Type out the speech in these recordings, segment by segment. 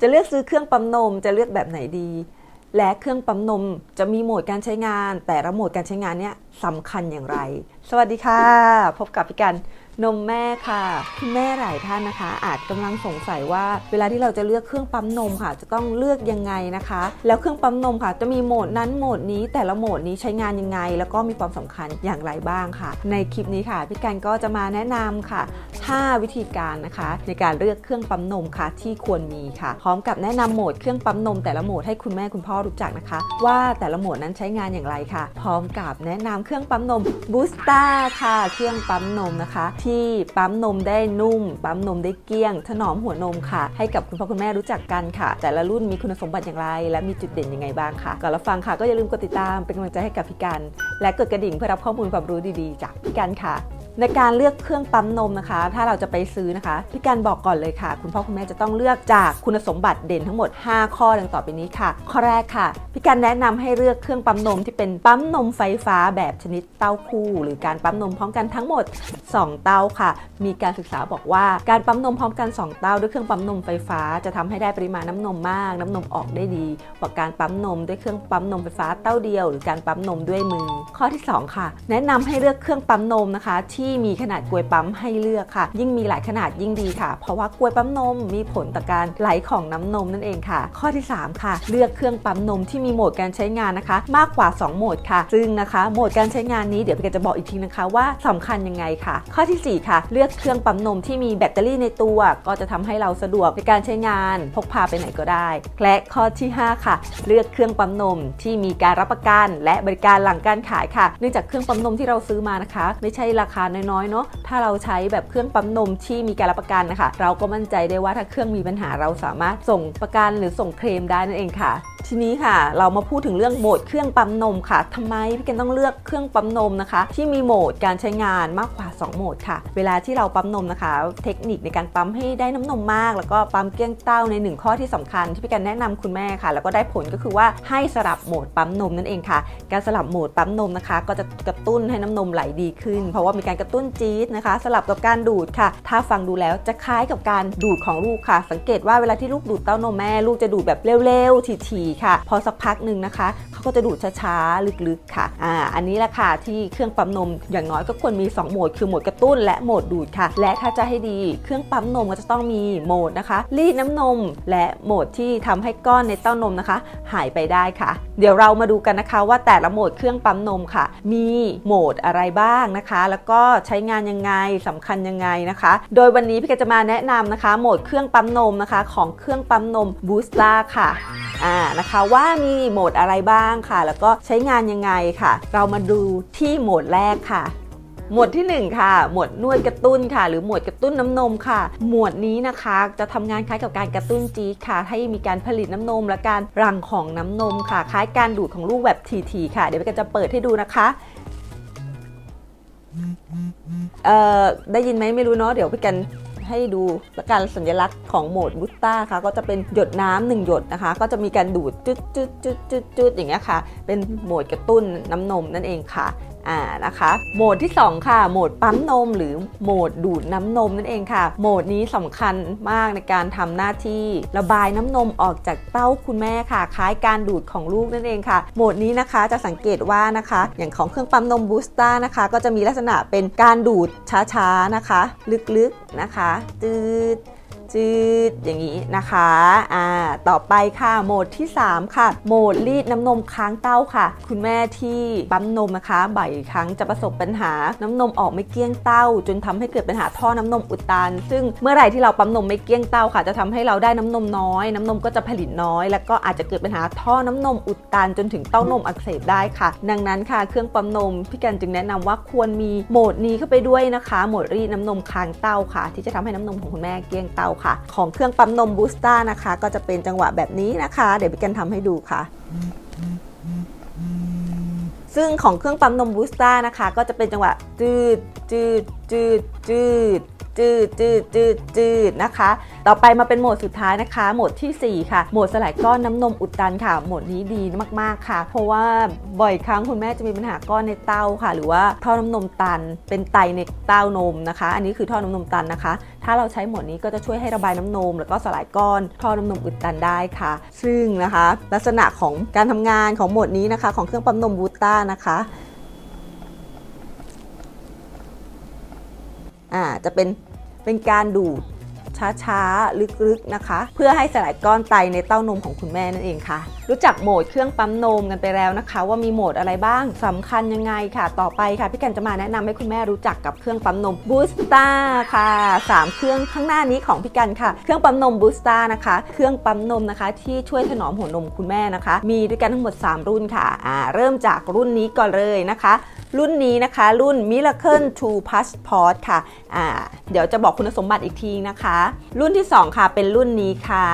จะเลือกซื้อเครื่องปั๊มนมจะเลือกแบบไหนดี และเครื่องปั๊มนมจะมีโหมดการใช้งาน แต่ละโหมดการใช้งานเนี่ยสำคัญอย่างไร สวัสดีค่ะ พบกับพี่กัน นมแม่ค่ะคุณแม่หลายท่านนะคะ อาจกำลังสงสัยว่า เวลาที่เราจะเลือกเครื่องปั๊มนมค่ะ จะต้องเลือกยังไงนะคะ แล้วเครื่องปั๊มนมค่ะ จะมีโหมดนั้นโหมดนี้แต่ละโหมดนี้ใช้งานยังไง แล้วก็มีความสำคัญอย่างไรบ้างค่ะ ในคลิปนี้ค่ะพี่กันก็จะมาแนะนำค่ะ 5 วิธีการนะคะ ในการเลือกเครื่องปั๊มนมค่ะที่ควรมีค่ะ พร้อมกับแนะนำโหมดเครื่องปั๊มนมแต่ละโหมดให้คุณแม่คุณพ่อรู้จักนะคะ ว่าแต่ละโหมดนั้นใช้งานอย่างไรค่ะ พร้อมกับแนะนำเครื่องปั๊มนมบูสตาค่ะ เครื่องปั๊มนมนะคะที่ปั๊มนมได้นุ่ม ปั๊มนมได้เกี้ยง ถนอมหัวนมค่ะ ให้กับคุณพ่อคุณแม่รู้จักกันค่ะ แต่ละรุ่นมีคุณสมบัติอย่างไร และมีจุดเด่นยังไงบ้างค่ะก่อนรับฟังค่ะก็อย่าลืมกดติดตามเป็นกำลังใจให้กับพี่กัน และกดกระดิ่งเพื่อรับข้อมูลความรู้ดีๆ จากพี่กันค่ะ ในการเลือกเครื่องปั๊มนมนะคะ ถ้าเราจะไปซื้อนะคะพี่การบอกก่อนเลยค่ะ คุณพ่อคุณแม่จะต้องเลือกจากคุณสมบัติเด่นทั้งหมด 5 ข้อดังต่อไปนี้ค่ะ ข้อแรกค่ะพี่การแนะนำให้เลือกเครื่องปั๊มนมที่เป็นปั๊มนมไฟฟ้าแบบชนิดเต้าคู่ หรือการปั๊มนมพร้อมกันทั้งหมด 2 เต้าค่ะ มีการศึกษาบอกว่าการปั๊มนมพร้อมกัน 2 เต้าด้วยเครื่องปั๊มนมไฟฟ้า จะทำให้ได้ปริมาณน้ำนมมาก น้ำนมออกได้ดีกว่าการปั๊มนมด้วยเครื่องปั๊มนมไฟฟ้าเต้าเดียว หรือการปั๊มนมด้วยมือ ข้อที่ 2 ค่ะ แนะนำให้เลือกเครื่องปั๊มนมนะคะที่มีขนาดกลวยปั๊มให้เลือกค่ะ ยิ่งมีหลายขนาดยิ่งดีค่ะ เพราะว่ากลวยปั๊มนมมีผลต่อการไหลของน้ำนมนั่นเองค่ะ ข้อที่ 3 ค่ะ เลือกเครื่องปั๊มนมที่มีโหมดการใช้งานนะคะ มากกว่า 2 โหมดค่ะ ซึ่งนะคะ โหมดการใช้งานนี้เดี๋ยวพี่แกจะบอกอีกทีนะคะว่าสำคัญยังไงค่ะ ข้อทีสี่ 4 ค่ะ เลือกเครื่องปั๊มนมที่มีแบตเตอรี่ในตัว ก็จะทำให้เราสะดวกในการใช้งานพกพาไปไหนก็ได้ และข้อที่ 5 ค่ะ เลือกเครื่องปั๊มนมที่มีการรับประกัน และบริการหลังการขายค่ะ เนื่องจากเครื่องปั๊มนมที่เราซื้อมานะคะ ไม่ใช่ราคาน้อยๆเนาะถ้าเราใช้แบบเครื่องปั๊มนมที่มีการรับประกันนะคะ เราก็มั่นใจได้ว่าถ้าเครื่องมีปัญหาเราสามารถส่งประกันหรือส่งเคลมได้นั่นเองค่ะ ทีนี้ค่ะ เรามาพูดถึงเรื่องโหมดเครื่องปั๊มนมค่ะทำไมพี่เกนต้องเลือกเครื่องปั๊มนมนะคะ ที่มีโหมดการใช้งานมากกว่า 2 โหมดค่ะ เวลาที่เราปั๊มนมนะคะ เทคนิคในการปั๊มให้ได้น้ำนมมาก แล้วก็ปั๊มเกลี้ยงเต้าในหนึ่งข้อที่สำคัญ ที่พี่เกนแนะนำคุณแม่ค่ะ แล้วก็ได้ผลก็คือว่าให้สลับโหมดปั๊มนมนั่นเองค่ะ การสลับโหมดปั๊มนมนะคะ ก็จะกระตุ้นให้น้ำนมไหลดีขึ้น เพราะว่ามีการกระตุ้นจี๊ดนะคะ สลับกับการดูดค่ะ ถ้าฟังดูแล้วจะคล้ายกับการดูดของลูกค่ะ สังเกตว่าเวลาที่ลูกดูดเต้านมแม่ ลูกจะดูดแบบเร็วๆถี่ๆค่ะ พอสักพักหนึ่งนะคะเขาก็จะดูดช้าๆลึกๆค่ะอ่าอันนี้แหละค่ะที่เครื่องปั๊มนมอย่างน้อยก็ควรมี 2 โหมด คือโหมดกระตุ้นและโหมดดูดค่ะ และถ้าจะให้ดีเครื่องปั๊มนมก็จะต้องมีโหมดนะคะ รีดน้ำนม และโหมดที่ทำให้ก้อนในเต้านมนะคะ หายไปได้ค่ะ เดี๋ยวเรามาดูกันนะคะว่าแต่ละโหมดเครื่องปั๊มนมค่ะ มีโหมดอะไรบ้างนะคะ แล้วก็ใช้งานยังไงสำคัญยังไงนะคะ โดยวันนี้พี่ก็จะมาแนะนำนะคะ โหมดเครื่องปั๊มนมนะคะ ของเครื่องปั๊มนมบูสตาค่ะอ่านะคะว่ามีโหมดอะไรบ้างค่ะ แล้วก็ใช้งานยังไงค่ะ เรามาดูที่โหมดแรกค่ะหมวดที่ 1 ค่ะ หมวดนวดกระตุ้นค่ะ หรือหมวดกระตุ้นน้ำนมค่ะ หมวดนี้นะคะจะทำงานคล้ายกับการกระตุ้นจี๊ดค่ะ ให้มีการผลิตน้ำนม และการรังของน้ำนมค่ะ คล้ายการดูดของลูกแบบทีๆค่ะ เดี๋ยวพิกันจะเปิดให้ดูนะคะเอ่อได้ยินไหมไม่รู้เนาะเดี๋ยวพี่กัน ให้ดูและการสัญลักษณ์ของโหมดบุตต้าค่ะก็จะเป็นหยดน้ำหนึ่งหยดนะคะ ก็จะมีการดูดจุดจุดจุดจุดจุดอย่างเงี้ยค่ะ เป็นโหมดกระตุ้นน้ำนมนั่นเองค่ะ อ่านะคะ โหมดที่ 2 ค่ะ โหมดปั๊มนม หรือโหมดดูดน้ำนมนั่นเองค่ะ โหมดนี้สำคัญมากในการทำหน้าที่ระบายน้ำนมออกจากเต้าคุณแม่ค่ะ คล้ายการดูดของลูกนั่นเองค่ะ โหมดนี้นะคะจะสังเกตว่านะคะ อย่างของเครื่องปั๊มนมบูสต้านะคะ ก็จะมีลักษณะเป็นการดูดช้าๆนะคะ ลึกๆนะคะจืด จืดอย่างนี้นะคะอ่าต่อไปค่ะโหมดที่ 3 ค่ะ โหมดรีดน้ำนมค้างเต้าค่ะ คุณแม่ที่ปั๊มนมนะคะบ่อยครั้งจะประสบปัญหาน้ำนมออกไม่เกลี้ยงเต้า จนทำให้เกิดปัญหาท่อน้ำนมอุดตัน ซึ่งเมื่อไหร่ที่เราปั๊มนมไม่เกลี้ยงเต้าค่ะ จะทำให้เราได้น้ำนมน้อย น้ำนมก็จะผลิตน้อย แล้วก็อาจจะเกิดปัญหาท่อน้ำนมอุดตัน จนถึงเต้านมอักเสบได้ค่ะ ดังนั้นค่ะเครื่องปั๊มนมพี่กันจึงแนะนำว่าควรมีโหมดนี้เข้าไปด้วยนะคะ โหมดรีดน้ำนมค้างเต้าค่ะ ที่จะทำให้น้ำนมของคุณแม่เกลี้ยงเต้าค่ะ ของเครื่องปั๊มนมบูสต้านะคะ ก็จะเป็นจังหวะแบบนี้นะคะ เดี๋ยวพี่กันทำให้ดูค่ะซึ่งของเครื่องปั๊มนมบูสต้านะคะ ก็จะเป็นจังหวะจืดจืดจืดจืดจืดจืดจืดจืดนะคะ ต่อไปมาเป็นโหมดสุดท้ายนะคะ โหมดทีสี่ 4 ค่ะ โหมดสลายก้อนน้ำนมอุดตันค่ะ โหมดนี้ดีมากๆค่ะ เพราะว่าบ่อยครั้งคุณแม่จะมีปัญหาก้อนในเต้าค่ะ หรือว่าท่อน้ำนมตัน เป็นไตในเต้านมนะคะ อันนี้คือท่อน้ำนมตันนะคะ ถ้าเราใช้โหมดนี้ก็จะช่วยให้ระบายน้ำนม แล้วก็สลายก้อนท่อน้ำนมอุดตันได้ค่ะ ซึ่งนะคะ ลักษณะของการทำงานของโหมดนี้นะคะ ของเครื่องปั๊มนมบูต้านะคะ อ่าจะเป็นเป็นการดูด ช้าๆ ลึกๆนะคะ เพื่อให้สลายก้อนไตในเต้านมของคุณแม่นั่นเองค่ะ รู้จักโหมดเครื่องปั๊มนมกันไปแล้วนะคะ ว่ามีโหมดอะไรบ้างสำคัญยังไงค่ะ ต่อไปค่ะพี่กันจะมาแนะนำให้คุณแม่รู้จักกับเครื่องปั๊มนมบูสตาค่ะสามเครื่องข้างหน้านี้ของพี่กันค่ะ เครื่องปั๊มนมบูสตานะคะ เครื่องปั๊มนมนะคะ ที่ช่วยถนอมหัวนมคุณแม่นะคะ มีด้วยกันทั้งหมด 3 รุ่นค่ะอ่าเริ่มจากรุ่นนี้ก่อนเลยนะคะรุ่นนี้นะคะรุ่น Miracle 2 Passport ค่ะ อ่า เดี๋ยวจะบอกคุณสมบัติอีกทีนะคะรุ่นที่ 2 ค่ะเป็นรุ่นนี้ค่ะ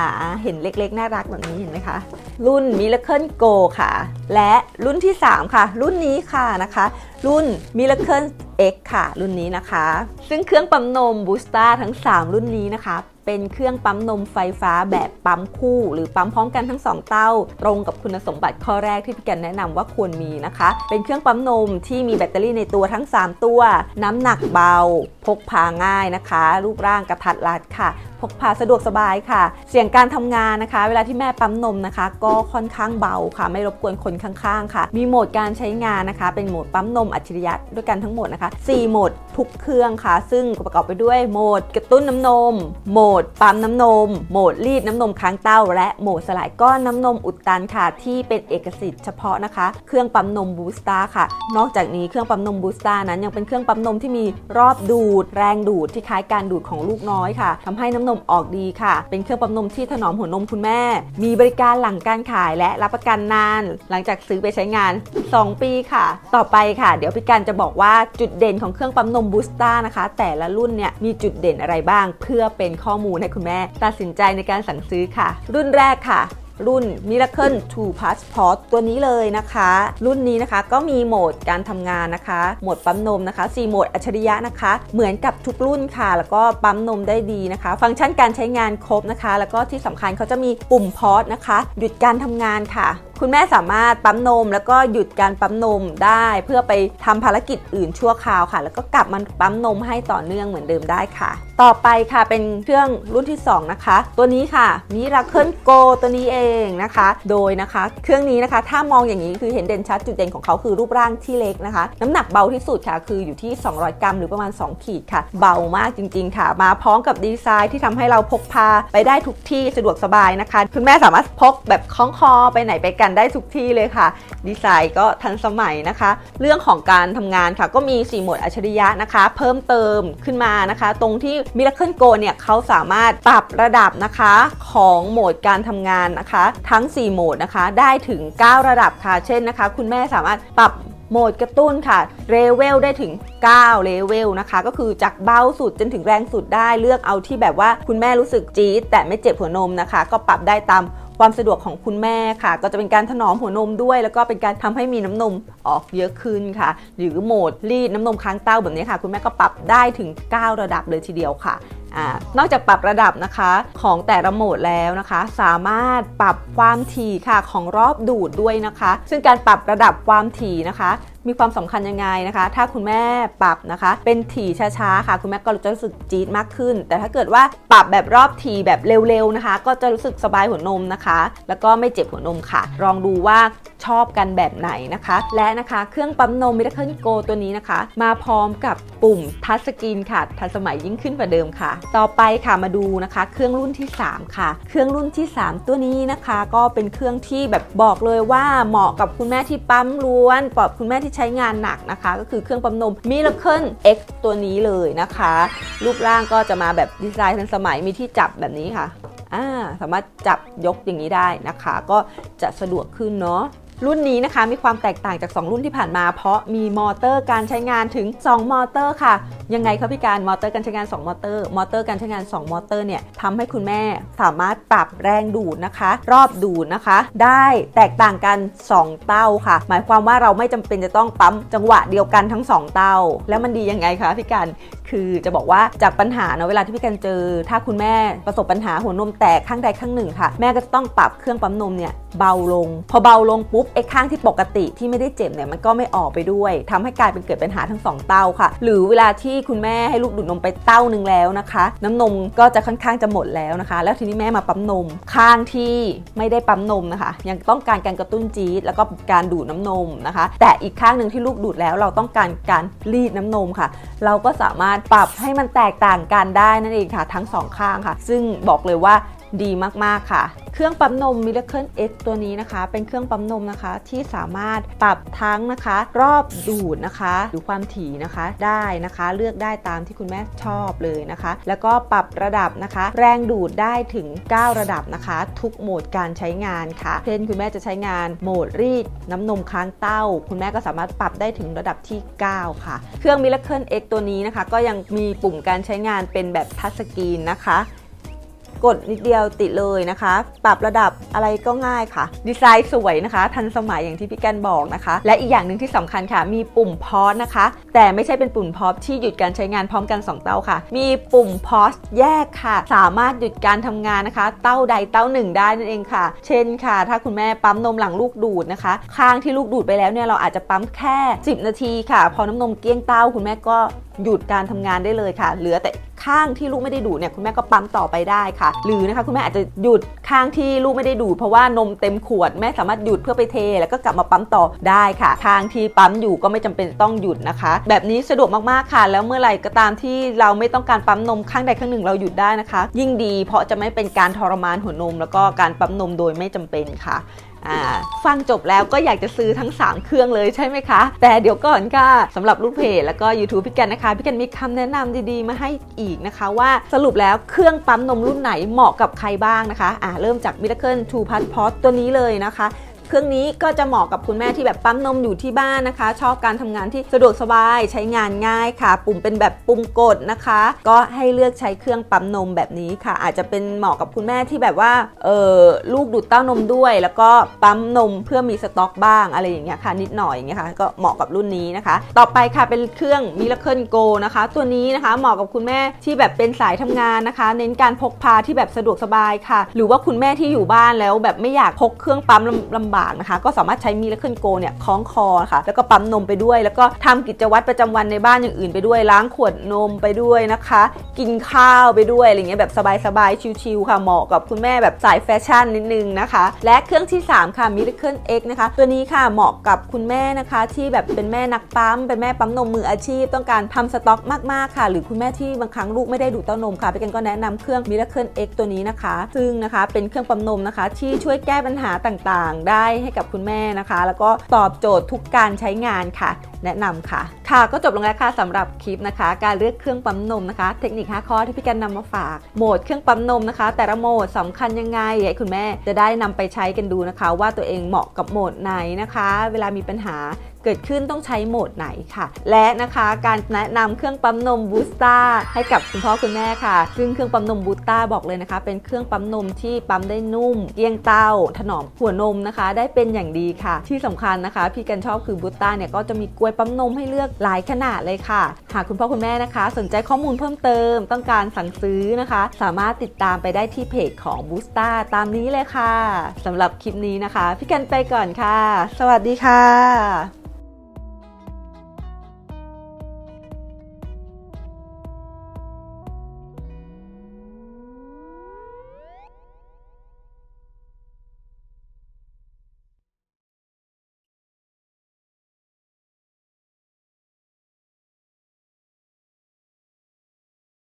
เห็นเล็กๆ น่ารักแบบนี้เห็นไหมคะ รุ่น Miracle Go ค่ะ และรุ่นที่ 3 ค่ะ รุ่นนี้ค่ะนะคะ รุ่น Miracle X ค่ะ รุ่นนี้นะคะ ซึ่งเครื่องปั๊มนม Booster ทั้ง 3 รุ่นนี้นะคะ เป็นเครื่องปั๊มนมไฟฟ้าแบบปั๊มคู่ หรือปั๊มพร้อมกันทั้ง 2 เต้า ตรงกับคุณสมบัติข้อแรกที่พี่กันแนะนำว่าควรมีนะคะ เป็นเครื่องปั๊มนมที่มีแบตเตอรี่ในตัวทั้ง 3 ตัว น้ำหนักเบา พกพาง่ายนะคะ รูปร่างกระทัดรัดค่ะพกพาสะดวกสบายค่ะ เสียงการทำงานนะคะ เวลาที่แม่ปั๊มนมนะคะ ก็ค่อนข้างเบาค่ะ ไม่รบกวนคนข้างๆ ค่ะ มีโหมดการใช้งานนะคะ เป็นโหมดปั๊มนมอัจฉริยะด้วยกันทั้งหมดนะคะ4 โหมดทุกเครื่องค่ะ ซึ่งประกอบไปด้วยโหมดกระตุ้นน้ำนม โหมดปั๊มน้ำนม โหมดรีดน้ำนมค้างเต้า และโหมดสลายก้อนน้ำนมอุดตันค่ะ ที่เป็นเอกสิทธิ์เฉพาะนะคะ เครื่องปั๊มนมบูสตาค่ะ นอกจากนี้เครื่องปั๊มนมบูสตานั้นยังเป็นเครื่องปั๊มนมที่มีรอบดูด แรงดูดที่คล้ายการดูดของลูกน้อยค่ะทำให้น้ำนมออกดีค่ะ เป็นเครื่องปั๊มนมที่ถนอมหัวนมคุณแม่ มีบริการหลังการขายและรับประกันนาน หลังจากซื้อไปใช้งาน 2 ปีค่ะ ต่อไปค่ะ เดี๋ยวพี่กันจะบอกว่าจุดเด่นของเครื่องปั๊มนมบูสตานะคะ แต่ละรุ่นเนี่ยมีจุดเด่นอะไรบ้าง เพื่อเป็นข้อมูลให้คุณแม่ ตัดสินใจในการสั่งซื้อค่ะ รุ่นแรกค่ะรุ่น Miracle 2 Passport ตัวนี้เลยนะคะ รุ่นนี้นะคะก็มีโหมดการทำงานนะคะ โหมดปั๊มนมนะคะ 4 โหมดอัจฉริยะนะคะ เหมือนกับทุกรุ่นค่ะ แล้วก็ปั๊มนมได้ดีนะคะ ฟังก์ชันการใช้งานครบนะคะ แล้วก็ที่สำคัญเขาจะมีปุ่มพอสนะคะ หยุดการทำงานค่ะคุณแม่สามารถปั๊มนม แล้วก็หยุดการปั๊มนมได้เพื่อไปทำภารกิจอื่นชั่วคราวค่ะ แล้วก็กลับมาปั๊มนมให้ต่อเนื่องเหมือนเดิมได้ค่ะ ต่อไปค่ะเป็นเครื่องรุ่นที่ 2 นะคะ ตัวนี้ค่ะ Miracle Go ตัวนี้เองนะคะ โดยนะคะ เครื่องนี้นะคะ ถ้ามองอย่างนี้คือเห็นเด่นชัดจุดเด่นของเขาคือรูปร่างที่เล็กนะคะ น้ำหนักเบาที่สุดค่ะ คืออยู่ที่ 200 กรัม หรือประมาณ 2 ขีดค่ะ เบามากจริง ๆ ค่ะ มาพร้อมกับดีไซน์ที่ทำให้เราพกพาไปได้ทุกที่สะดวกสบายนะคะ คุณแม่สามารถพกแบบคล้องคอไปไหนไปกันได้ทุกที่เลยค่ะ ดีไซน์ก็ทันสมัยนะคะ เรื่องของการทำงานค่ะ ก็มี4โหมดอัจฉริยะนะคะ เพิ่มเติมขึ้นมานะคะ ตรงที่ Miracle Go เนี่ยเขาสามารถปรับระดับนะคะของโหมดการทำงานนะคะ ทั้ง 4 โหมดนะคะ ได้ถึง 9 ระดับค่ะ เช่นนะคะ คุณแม่สามารถปรับโหมดกระตุ้นค่ะเลเวลได้ถึง 9 เลเวลนะคะ ก็คือจากเบาสุดจนถึงแรงสุดได้เลือกเอาที่แบบว่าคุณแม่รู้สึกจี๊ดแต่ไม่เจ็บหัวนมนะคะ ก็ปรับได้ตาม ความสะดวกของคุณแม่ค่ะ ก็จะเป็นการถนอมหัวนมด้วย แล้วก็เป็นการทำให้มีน้ำนมออกเยอะขึ้นค่ะ หรือโหมดรีดน้ำนมค้างเต้าแบบนี้ค่ะ คุณแม่ก็ปรับได้ถึง 9 ระดับเลยทีเดียวค่ะอนอกจากปรับระดับนะคะของแต่ละโหมดแล้วนะคะ สามารถปรับความถี่ค่ะของรอบดูดด้วยนะคะ ซึ่งการปรับระดับความถี่นะคะ มีความสำคัญยังไงนะคะ ถ้าคุณแม่ปรับนะคะ เป็นถี่ช้าๆค่ะ คุณแม่ก็จะรู้สึกจี๊ดมากขึ้น แต่ถ้าเกิดว่าปรับแบบรอบถี่แบบเร็วๆนะคะ ก็จะรู้สึกสบายหัวนมนะคะ แล้วก็ไม่เจ็บหัวนมค่ะ ลองดูว่าชอบกันแบบไหนนะคะ และนะคะเครื่องปั๊มนม Miracle Go ตัวนี้นะคะ มาพร้อมกับปุ่มทัชสกรีนค่ะทันสมัยยิ่งขึ้นกว่าเดิมค่ะ ต่อไปค่ะมาดูนะคะ เครื่องรุ่นที่ 3 ค่ะ เครื่องรุ่นที่ 3 ตัวนี้นะคะ ก็เป็นเครื่องที่แบบบอกเลยว่าเหมาะกับคุณแม่ที่ปั๊มล้วนปอบคุณแม่ที่ใช้งานหนักนะคะ ก็คือเครื่องปั๊มนม Miracle X ตัวนี้เลยนะคะ รูปร่างก็จะมาแบบดีไซน์ทันสมัยมีที่จับแบบนี้ค่ะ่าสามารถจับยกอย่างนี้ได้นะคะ ก็จะสะดวกขึ้นเนาะ รุ่นนี้นะคะมีความแตกต่างจาก 2 รุ่นที่ผ่านมา เพราะมีมอเตอร์การใช้งานถึง 2 มอเตอร์ค่ะ ยังไงครับพี่การมอเตอร์การใช้งาน 2 มอเตอร์ มอเตอร์การใช้งาน 2 มอเตอร์เนี่ยทำให้คุณแม่สามารถปรับแรงดูดนะคะ รอบดูดนะคะ ได้แตกต่างกัน 2 เต้าค่ะ หมายความว่าเราไม่จำเป็นจะต้องปั๊มจังหวะเดียวกันทั้ง 2 เต้า แล้วมันดียังไงคะพี่การคือจะบอกว่าจากปัญหาเนาะเวลาที่พี่การเจอ ถ้าคุณแม่ประสบปัญหาหัวนมแตกข้างใดข้างหนึ่งค่ะ แม่ก็จะต้องปรับเครื่องปั๊มนมเนี่ยเบาลง พอเบาลงปุ๊บไอ้ข้างที่ปกติที่ไม่ได้เจ็บเนี่ยมันก็ไม่ออกไปด้วยทำให้กลายเป็นเกิดปัญหาทั้งสองเต้าค่ะ หรือเวลาที่คุณแม่ให้ลูกดูดนมไปเต้านึงแล้วนะคะ น้ำนมก็จะค่อนข้างจะหมดแล้วนะคะ แล้วทีนี้แม่มาปั๊มนม ข้างที่ไม่ได้ปั๊มนมนะคะ ยังต้องการการกระตุ้นจี๊ดแล้วก็การดูดน้ำนมนะคะ แต่อีกข้างหนึ่งที่ลูกดูดแล้วเราต้องการการรีดน้ำนมค่ะ เราก็สามารถปรับให้มันแตกต่างกันได้นั่นเองค่ะ ทั้งสองข้างค่ะ ซึ่งบอกเลยว่า ดีมาก ๆ ค่ะ เครื่องปั๊มนม Miracle X ตัวนี้นะคะ เป็นเครื่องปั๊มนมนะคะที่สามารถปรับทั้งนะคะ รอบดูดนะคะหรือความถี่นะคะได้นะคะ เลือกได้ตามที่คุณแม่ชอบเลยนะคะ แล้วก็ปรับระดับนะคะ แรงดูดได้ถึง 9 ระดับนะคะ ทุกโหมดการใช้งานค่ะเช่นคุณแม่จะใช้งานโหมดรีดน้ำนมค้างเต้า คุณแม่ก็สามารถปรับได้ถึงระดับที่ 9 ค่ะ เครื่อง Miracle X ตัวนี้นะคะ ก็ยังมีปุ่มการใช้งานเป็นแบบทัชสกรีนนะคะ กดนิดเดียวติดเลยนะคะ ปรับระดับอะไรก็ง่ายค่ะ ดีไซน์สวยนะคะ ทันสมัยอย่างที่พี่แกนบอกนะคะ และอีกอย่างหนึ่งที่สำคัญค่ะ มีปุ่มพอสนะคะ แต่ไม่ใช่เป็นปุ่มพอสที่หยุดการใช้งานพร้อมกัน 2 เต้าค่ะ มีปุ่มพอสแยกค่ะ สามารถหยุดการทำงานนะคะ เต้าใดเต้าหนึ่งได้นั่นเองค่ะ เช่นค่ะ ถ้าคุณแม่ปั๊มนมหลังลูกดูดนะคะ ข้างที่ลูกดูดไปแล้วเนี่ยเราอาจจะปั๊มแค่ 10 นาทีค่ะ พอน้ำนมเกลี้ยงเต้าคุณแม่ก็หยุดการทำงานได้เลยค่ะ เหลือแต่ข้างที่ลูกไม่ได้ดูดเนี่ยคุณแม่ก็ปั๊มต่อไปได้ค่ะ หรือนะคะคุณแม่อาจจะหยุดข้างที่ลูกไม่ได้ดูดเพราะว่านมเต็มขวดแม่สามารถหยุดเพื่อไปเท แล้วก็กลับมาปั๊มต่อได้ค่ะทางที่ปั๊มอยู่ก็ไม่จำเป็นต้องหยุดนะคะ แบบนี้สะดวกมากๆค่ะ แล้วเมื่อไหร่ก็ตามที่เราไม่ต้องการปั๊มนมข้างใดข้างหนึ่งเราหยุดได้นะคะ ยิ่งดีเพราะจะไม่เป็นการทรมานหัวนม แล้วก็การปั๊มนมโดยไม่จำเป็นค่ะ ฟังจบแล้วก็อยากจะซื้อทั้ง 3 เครื่องเลยใช่ไหมคะ แต่เดี๋ยวก่อนค่ะสำหรับลูกเพจแล้วก็ YouTube พี่กันนะคะ พี่กันมีคำแนะนำดีๆ มาให้อีกนะคะว่าสรุปแล้วเครื่องปั๊มนมรุ่นไหนเหมาะกับใครบ้างนะคะอ่าเริ่มจาก Miracle 2 Plus p o t ตัวนี้เลยนะคะ เครื่องนี้ก็จะเหมาะกับคุณแม่ที่แบบปั๊มนมอยู่ที่บ้านนะคะ ชอบการทำงานที่สะดวกสบายใช้งานง่ายค่ะ ปุ่มเป็นแบบปุ่มกดนะคะ ก็ให้เลือกใช้เครื่องปั๊มนมแบบนี้ค่ะ อาจจะเป็นเหมาะกับคุณแม่ที่แบบว่าเออลูกดูดเต้านมด้วย แล้วก็ปั๊มนมเพื่อมีสต็อกบ้างอะไรอย่างเงี้ยค่ะ นิดหน่อยอย่างเงี้ยค่ะก็เหมาะกับรุ่นนี้นะคะ ต่อไปค่ะเป็นเครื่อง Miracle Go นะคะ ตัวนี้นะคะเหมาะกับคุณแม่ที่แบบเป็นสายทำงานนะคะ เน้นการพกพาที่แบบสะดวกสบายค่ะ หรือว่าคุณแม่ที่อยู่บ้านแล้วแบบไม่อยากพกเครื่องปั๊มลำลำบากนะคะ ก็สามารถใช้มีและเคลื่อนโกเนี่ยคล้องคอค่ะ แล้วก็ปั๊มนมไปด้วย แล้วก็ทำกิจวัตรประจำวันในบ้านอย่างอื่นไปด้วย ล้างขวดนมไปด้วยนะคะ กินข้าวไปด้วยอะไรเงี้ยแบบสบายๆชิลๆค่ะเหมาะกับคุณแม่แบบสายแฟชั่นนิดนึงนะคะ และเครื่องที่ 3 ค่ะ Miracle X นะคะ ตัวนี้ค่ะเหมาะกับคุณแม่นะคะ ที่แบบเป็นแม่นักปั๊ม เป็นแม่ปั๊มนมมืออาชีพ ต้องการทำสต็อกมากๆค่ะ หรือคุณแม่ที่บางครั้งลูกไม่ได้ดูดเต้านมค่ะพี่กันก็แนะนำเครื่อง Miracle X ตัวนี้นะคะ ซึ่งนะคะเป็นเครื่องปั๊มนมนะคะ ที่ช่วยแก้ปัญหาต่างๆ ได้ให้กับคุณแม่นะคะ แล้วก็ตอบโจทย์ทุกการใช้งานค่ะ แนะนำค่ะ ค่ะก็จบลงแล้วค่ะสำหรับคลิปนะคะ การเลือกเครื่องปั๊มนมนะคะ เทคนิค 5 ข้อที่พี่กันนำมาฝาก โหมดเครื่องปั๊มนมนะคะ แต่ละโหมดสำคัญยังไงให้คุณแม่จะได้นำไปใช้กันดูนะคะ ว่าตัวเองเหมาะกับโหมดไหนนะคะ เวลามีปัญหา เกิดขึ้นต้องใช้โหมดไหนค่ะ และนะคะการแนะนำเครื่องปั๊มนมบูสต้าให้กับคุณพ่อคุณแม่ค่ะ ซึ่งเครื่องปั๊มนมบูสต้าบอกเลยนะคะ เป็นเครื่องปั๊มนมที่ปั๊มได้นุ่มเกลี้ยงเต้า ถนอมหัวนมนะคะ ได้เป็นอย่างดีค่ะ ที่สำคัญนะคะ พี่กันชอบคือบูสต้าเนี่ยก็จะมีกลวยปั๊มนมให้เลือกหลายขนาดเลยค่ะ หากคุณพ่อคุณแม่นะคะ สนใจข้อมูลเพิ่มเติม ต้องการสั่งซื้อนะคะ สามารถติดตามไปได้ที่เพจของบูสต้าตามนี้เลยค่ะสำหรับคลิปนี้นะคะ พี่กันไปก่อนค่ะ สวัสดีค่ะ